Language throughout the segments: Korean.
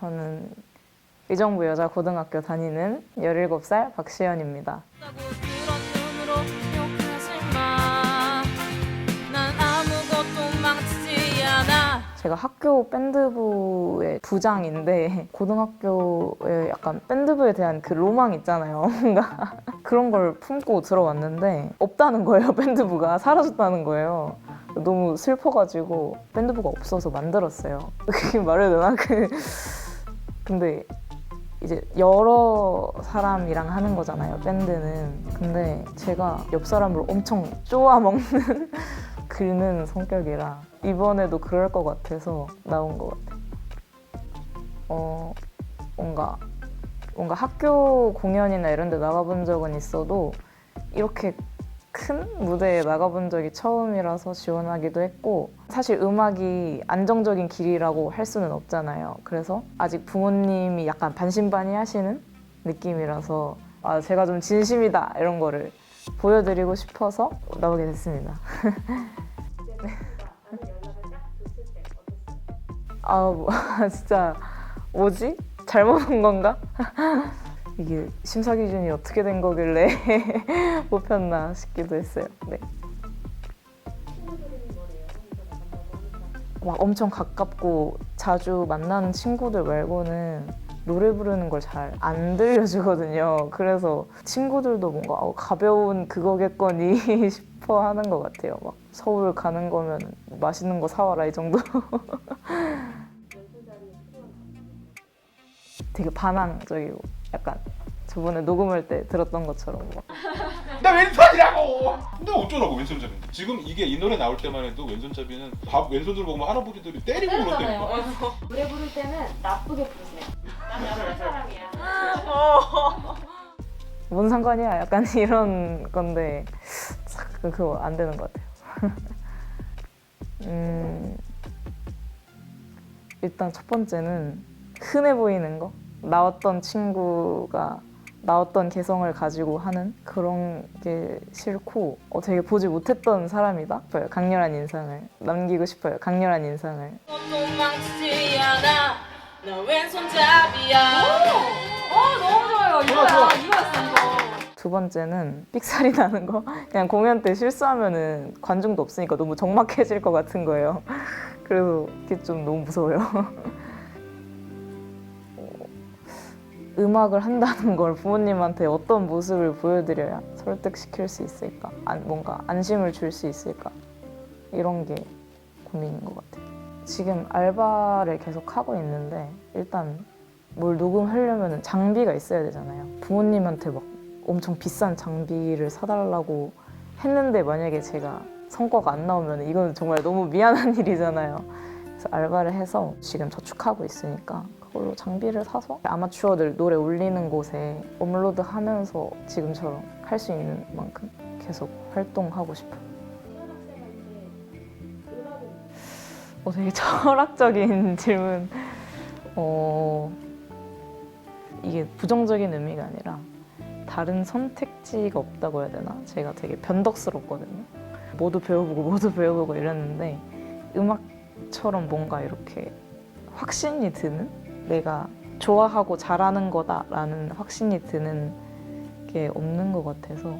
저는 의정부 여자 고등학교 다니는 17살 박시연입니다. 제가 학교 밴드부의 부장인데 고등학교에 약간 밴드부에 대한 그 로망 있잖아요. 뭔가 그런 걸 품고 들어왔는데 없다는 거예요. 밴드부가 사라졌다는 거예요. 너무 슬퍼가지고 밴드부가 없어서 만들었어요. 그게 말해야 되나? 그 근데 이제 여러 사람이랑 하는 거잖아요. 밴드는. 근데 제가 옆 사람을 엄청 쪼아 먹는 긁는 성격이라 이번에도 그럴 것 같아서 나온 것 같아요. 어 뭔가 뭔가 학교 공연이나 이런 데 나가본 적은 있어도 이렇게 큰 무대에 나가본 적이 처음이라서 지원하기도 했고 사실 음악이 안정적인 길이라고 할 수는 없잖아요. 그래서 아직 부모님이 약간 반신반의 하시는 느낌이라서 아 제가 좀 진심이다 이런 거를 보여드리고 싶어서 나오게 됐습니다. 아 뭐, 진짜 뭐지? 잘못 온 건가? 이게 심사 기준이 어떻게 된 거길래 뽑혔나 싶기도 했어요. 네. 막 엄청 가깝고 자주 만나는 친구들 말고는 노래 부르는 걸 잘 안 들려주거든요. 그래서 친구들도 뭔가 어, 가벼운 그거겠거니 싶어 하는 것 같아요. 막 서울 가는 거면 맛있는 거 사와라 이 정도. 되게 반항적이고 약간 저번에 녹음할 때 들었던 것처럼 막 나 왼손이라고! 근데 어쩌라고 왼손잡이인데 지금 이게 이 노래 나올 때만 해도 왼손잡이는 밥 왼손으로 보면 할아버지들이 때리고 그런다니까 노래 부를 때는 나쁘게 부르세요. 난 나쁜 사람이야. 뭔 상관이야 약간 이런 건데 참 그거 안 되는 것 같아요. 음, 일단 첫 번째는 흔해 보이는 거 나왔던 친구가 나왔던 개성을 가지고 하는 그런 게 싫고 어, 되게 보지 못했던 사람이다 싶어요. 강렬한 인상을 남기고 싶어요. 강렬한 인상을 아무것도 망치지 않아. 나 왼손잡이야. 어 너무 좋아요. 이거야. 이거였어 이거. 두 번째는 삑살이 나는 거. 그냥 공연 때 실수하면은 관중도 없으니까 너무 적막해질 것 같은 거예요. 그래서 그게 좀 너무 무서워요. 음악을 한다는 걸 부모님한테 어떤 모습을 보여드려야 설득시킬 수 있을까? 안- 뭔가 안심을 줄 수 있을까? 이런 게 고민인 것 같아요. 지금 알바를 계속 하고 있는데 일단 뭘 녹음하려면 장비가 있어야 되잖아요. 부모님한테 막 엄청 비싼 장비를 사달라고 했는데 만약에 제가 성과가 안 나오면 이건 정말 너무 미안한 일이잖아요. 그래서 알바를 해서 지금 저축하고 있으니까 그걸로 장비를 사서 아마추어들 노래 올리는 곳에 업로드 하면서 지금처럼 할 수 있는 만큼 계속 활동하고 싶어요. 어, 되게 철학적인 질문. 어, 이게 부정적인 의미가 아니라 다른 선택지가 없다고 해야 되나? 제가 되게 변덕스럽거든요. 모두 배워보고 모두 배워보고 이랬는데 음악처럼 뭔가 이렇게 확신이 드는 내가 좋아하고 잘하는 거다라는 확신이 드는 게 없는 것 같아서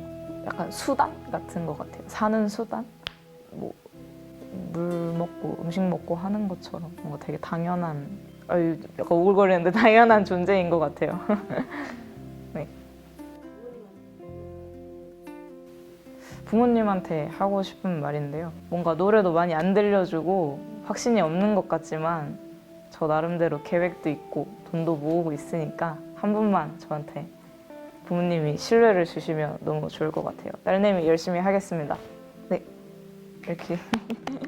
약간 수단 같은 것 같아요. 사는 수단? 뭐 물 먹고 음식 먹고 하는 것처럼 뭔가 되게 당연한 아유 약간 오글거리는데 당연한 존재인 것 같아요. 네. 부모님한테 하고 싶은 말인데요. 뭔가 노래도 많이 안 들려주고 확신이 없는 것 같지만 저 나름대로 계획도 있고 돈도 모으고 있으니까 한 분만 저한테 부모님이 신뢰를 주시면 너무 좋을 것 같아요. 딸내미 열심히 하겠습니다. 네. 이렇게